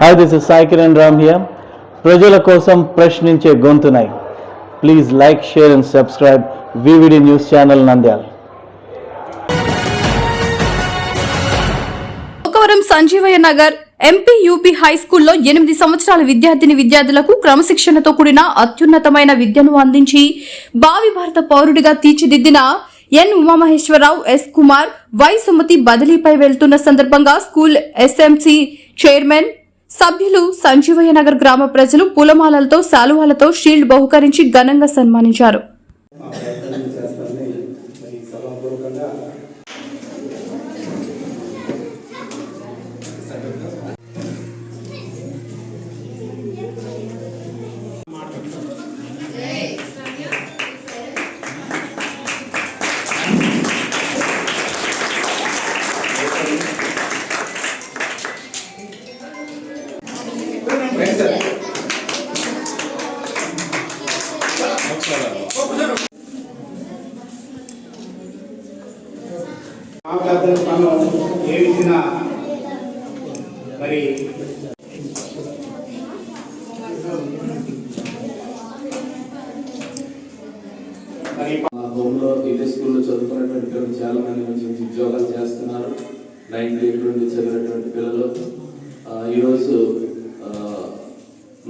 Hi this is Sai Kiran Ram here ప్రజల కోసం ప్రశ్నించే గొంతునై. Please like share and subscribe VVD news channel Nandyal Okavaram Sanjeevaiah Nagar MPUP high high స్కూల్లో ఎనిమిది సంవత్సరాల విద్యార్థిని విద్యార్థులకు క్రమశిక్షణతో కూడిన అత్యున్నతమైన విద్యను అందించి భావి భారత పౌరుడిగా తీర్చిదిద్దిన N Umamaheswararao S Kumar Y Sumathi బదిలీపై వెళ్తున్న సందర్భంగా స్కూల్ ఎస్ఎంసీ చైర్మన్ సభ్యులు సంజీవయ్య నగర్ గ్రామ ప్రజలు పూలమాలలతో శాలువాలతో షీల్డ్ బహుకరించి ఘనంగా సన్మానించారు. ఆ ఏ విధంగా మరి మా హోమ్లో ఇదే స్కూల్లో చదువుకున్నటువంటి పిల్లలు చాలా మంది మంచి మంచి ఉద్యోగాలు చేస్తున్నారు. నైన్త్ ఎయిట్ నుండి చదివినటువంటి పిల్లలు. ఈరోజు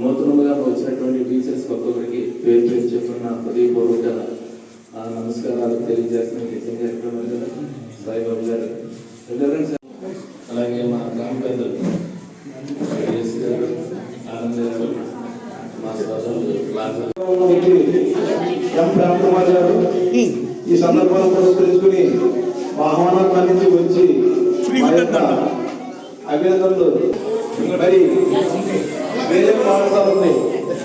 నూతనంగా వచ్చినటువంటి టీచర్స్ ఒక్కొక్కరికి పేరు పేరు చెప్పిన హృదయపూర్వక నమస్కారాలు గారు సాయిబాబు గారు. అలాగే మా గ్రామ పెద్దలు ఎస్ గారు ఆనంద్ గారు మా సోదరులు గారు ఈ సందర్భాన్ని పురస్కరించుకుని మా ఆహ్వానాన్ని అందించి వచ్చి అభినందనలు. మరి వేరే పాఠశాలని పంపిణీ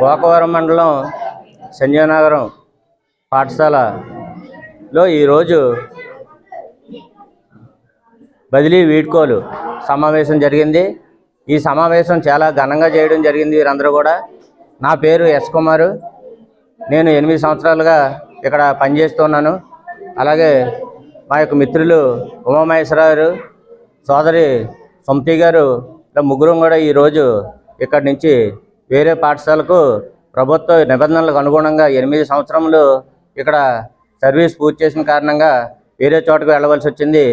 గోకవరం మండలం సంజయనగరం పాఠశాలలో ఈరోజు బదిలీ వీడ్కోలు సమావేశం జరిగింది. ఈ సమావేశం చాలా ఘనంగా చేయడం జరిగింది వీరందరూ కూడా. నా పేరు ఎస్ కుమారు. నేను ఎనిమిది సంవత్సరాలుగా ఇక్కడ పనిచేస్తున్నాను. అలాగే మా యొక్క మిత్రులు ఉమామహేశ్వరరావు సోదరి సొంతి గారు ఇలా ముగ్గురం కూడా ఈరోజు ఇక్కడి నుంచి వేరే పాఠశాలకు ప్రభుత్వ నిబంధనలకు అనుగుణంగా ఎనిమిది సంవత్సరములు ఇక్కడ సర్వీస్ పూర్తి చేసిన కారణంగా వేరే చోటకు వెళ్ళవలసి వచ్చింది.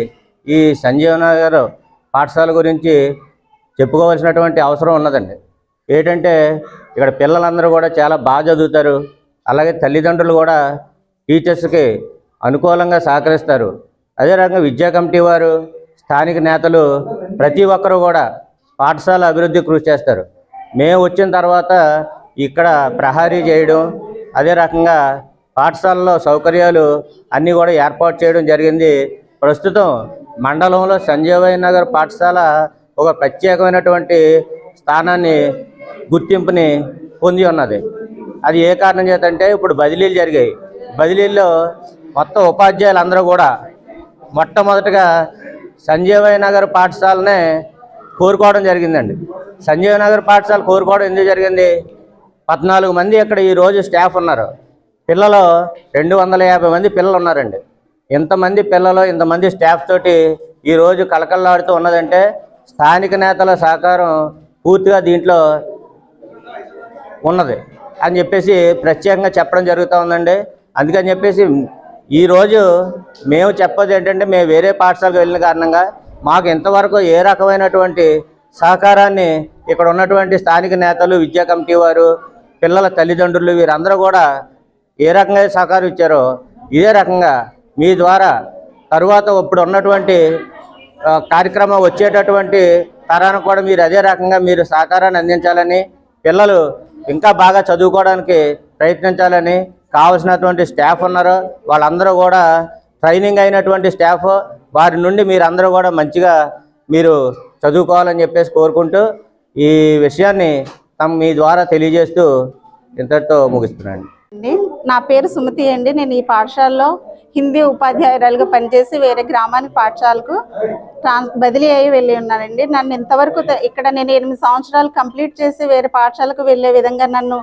ఈ సంజీవన గారు పాఠశాల గురించి చెప్పుకోవాల్సినటువంటి అవసరం ఉన్నదండి. ఏంటంటే ఇక్కడ పిల్లలందరూ కూడా చాలా బాగా చదువుతారు. అలాగే తల్లిదండ్రులు కూడా టీచర్స్కి అనుకూలంగా సహకరిస్తారు. అదే రకంగా విద్యా కమిటీ వారు స్థానిక నేతలు ప్రతి ఒక్కరూ కూడా పాఠశాల అభివృద్ధి కృషి చేస్తారు. మేము వచ్చిన తర్వాత ఇక్కడ ప్రహారీ చేయడం అదే రకంగా పాఠశాలలో సౌకర్యాలు అన్నీ కూడా ఏర్పాటు చేయడం జరిగింది. ప్రస్తుతం మండలంలో సంజీవయ్య నగర్ పాఠశాల ఒక ప్రత్యేకమైనటువంటి స్థానాన్ని గుర్తింపుని పొంది ఉన్నది. అది ఏ కారణం చేతంటే ఇప్పుడు బదిలీలు జరిగాయి. బదిలీల్లో మొత్తం ఉపాధ్యాయులు అందరూ కూడా మొట్టమొదటగా సంజీవయ్య నగర్ పాఠశాలనే కోరుకోవడం జరిగిందండి. సంజీవ నగర్ పాఠశాల కోరుకోవడం ఎందుకు జరిగింది? పద్నాలుగు మంది ఇక్కడ ఈరోజు స్టాఫ్ ఉన్నారు. పిల్లలు రెండు వందల యాభై మంది పిల్లలు ఉన్నారండి. ఇంతమంది పిల్లలు ఇంతమంది స్టాఫ్ తోటి ఈరోజు కలకల్లాడుతూ ఉన్నదంటే స్థానిక నేతల సహకారం పూర్తిగా దీంట్లో ఉన్నది అని చెప్పేసి ప్రత్యేకంగా చెప్పడం జరుగుతూ ఉందండి. అందుకని చెప్పేసి ఈరోజు మేము చెప్పేది ఏంటంటే మేము వేరే పాఠశాలకు వెళ్ళిన కారణంగా మాకు ఇంతవరకు ఏ రకమైనటువంటి సహకారాన్ని ఇక్కడ ఉన్నటువంటి స్థానిక నేతలు విద్యా కమిటీ వారు పిల్లల తల్లిదండ్రులు వీరందరూ కూడా ఏ రకంగా సహకారం ఇచ్చారో ఇదే రకంగా మీ ద్వారా తరువాత ఇప్పుడు ఉన్నటువంటి కార్యక్రమం వచ్చేటటువంటి తరానికి కూడా మీరు అదే రకంగా మీరు సహకారాన్ని అందించాలని పిల్లలు ఇంకా బాగా చదువుకోవడానికి ప్రయత్నించాలని కావలసినటువంటి స్టాఫ్ ఉన్నారు. వాళ్ళందరూ కూడా ట్రైనింగ్ అయినటువంటి స్టాఫ్ వారి నుండి మీరందరూ కూడా మంచిగా మీరు చదువుకోవాలని చెప్పేసి కోరుకుంటూ ఈ విషయాన్ని తమ మీ ద్వారా తెలియజేస్తూ ఇంతటితో ముగిస్తున్నాను. అండి నా పేరు సుమతి అండి. నేను ఈ పాఠశాలలో హిందీ ఉపాధ్యాయురాలుగా పనిచేసి వేరే గ్రామానికి పాఠశాలకు ట్రాన్స్ బదిలీ అయ్యి వెళ్ళి ఉన్నానండి. నన్ను ఇంతవరకు ఇక్కడ నేను ఎనిమిది సంవత్సరాలు కంప్లీట్ చేసి వేరే పాఠశాలకు వెళ్ళే విధంగా నన్ను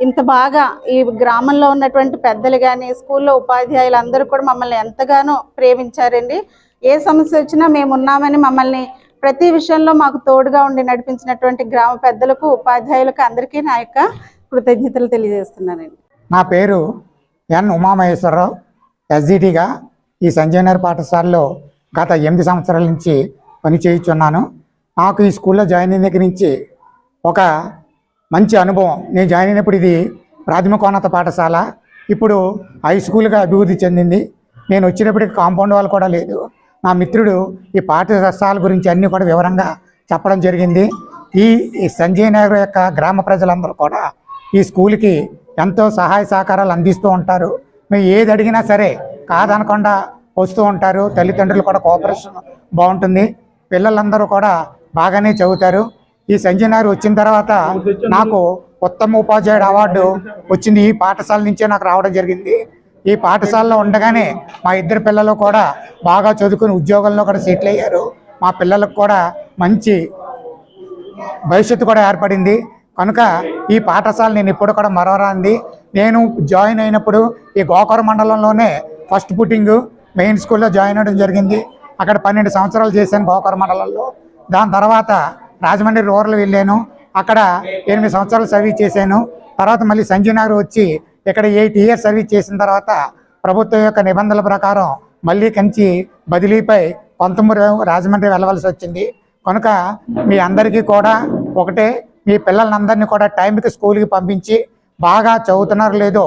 ఇంత బాగా ఈ గ్రామంలో ఉన్నటువంటి పెద్దలు కానీ స్కూల్లో ఉపాధ్యాయులు అందరూ కూడా మమ్మల్ని ఎంతగానో ప్రేమించారండి. ఏ సమస్య వచ్చినా మేము ఉన్నామని మమ్మల్ని ప్రతి విషయంలో మాకు తోడుగా ఉండి నడిపించినటువంటి గ్రామ పెద్దలకు ఉపాధ్యాయులకు అందరికీ నా యొక్క కృతజ్ఞతలు తెలియజేస్తున్నానండి. నా పేరు ఎన్ ఉమామహేశ్వరరావు. ఎస్జిటిగా ఈ సంజయ్ నగర్ పాఠశాలలో గత ఎనిమిది సంవత్సరాల నుంచి పనిచేయుచున్నాను నాకు ఈ స్కూల్లో జాయిన్ అయిన దగ్గర నుంచి ఒక మంచి అనుభవం. నేను జాయిన్ అయినప్పుడు ఇది ప్రాథమికోన్నత పాఠశాల. ఇప్పుడు హై స్కూల్గా అభివృద్ధి చెందింది. నేను వచ్చినప్పటికి కాంపౌండ్ వాళ్ళు కూడా లేదు. నా మిత్రుడు ఈ పాఠశాల గురించి అన్నీ కూడా వివరంగా చెప్పడం జరిగింది. ఈ ఈ సంజయ్ నగర్ యొక్క గ్రామ ప్రజలందరూ కూడా ఈ స్కూల్కి ఎంతో సహాయ సహకారాలు అందిస్తూ ఉంటారు. మేము ఏది అడిగినా సరే కాదనకుండా వస్తూ ఉంటారు. తల్లిదండ్రులు కూడా కోఆపరేషన్ బాగుంటుంది. పిల్లలందరూ కూడా బాగానే చదువుతారు. ఈ సంజయ్ నగర్ వచ్చిన తర్వాత నాకు ఉత్తమ ఉపాధ్యాయుడు అవార్డు వచ్చింది. ఈ పాఠశాల నుంచే నాకు రావడం జరిగింది. ఈ పాఠశాలలో ఉండగానే మా ఇద్దరు పిల్లలు కూడా బాగా చదువుకుని ఉద్యోగంలో కూడా సెటిల్ అయ్యారు. మా పిల్లలకు కూడా మంచి భవిష్యత్తు కూడా ఏర్పడింది. కనుక ఈ పాఠశాల నేను ఇప్పుడు కూడా మరవరాంది. నేను జాయిన్ అయినప్పుడు ఈ గోకర మండలంలోనే ఫస్ట్ పుట్టింగ్ మెయిన్ స్కూల్లో జాయిన్ అవ్వడం జరిగింది. అక్కడ పన్నెండు సంవత్సరాలు చేశాను గోకర మండలంలో. దాని తర్వాత రాజమండ్రి రూరల్ వెళ్ళాను. అక్కడ ఎనిమిది సంవత్సరాలు సర్వీస్ చేశాను. తర్వాత మళ్ళీ సంజయ్ నగర్ వచ్చి ఇక్కడ ఎయిట్ ఇయర్స్ సర్వీస్ చేసిన తర్వాత ప్రభుత్వం యొక్క నిబంధనల ప్రకారం మళ్ళీ కంచి బదిలీపై పంతొమ్మిది రాజమండ్రి వెళ్ళవలసి వచ్చింది. కనుక మీ అందరికీ కూడా ఒకటే మీ పిల్లలందరినీ కూడా టైంకి స్కూల్కి పంపించి బాగా చదువుతున్నారు లేదో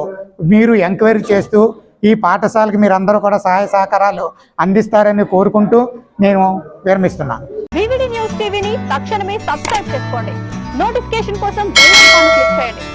మీరు ఎంక్వైరీ చేస్తూ ఈ పాఠశాలకి మీరందరూ కూడా సహాయ సహకారాలు అందిస్తారని కోరుకుంటూ నేను విరమిస్తున్నాను. న్యూస్ టీవీని తక్షణమే సబ్స్క్రైబ్ చేసుకోండి. నోటిఫికేషన్ కోసం క్లిక్ చేయండి.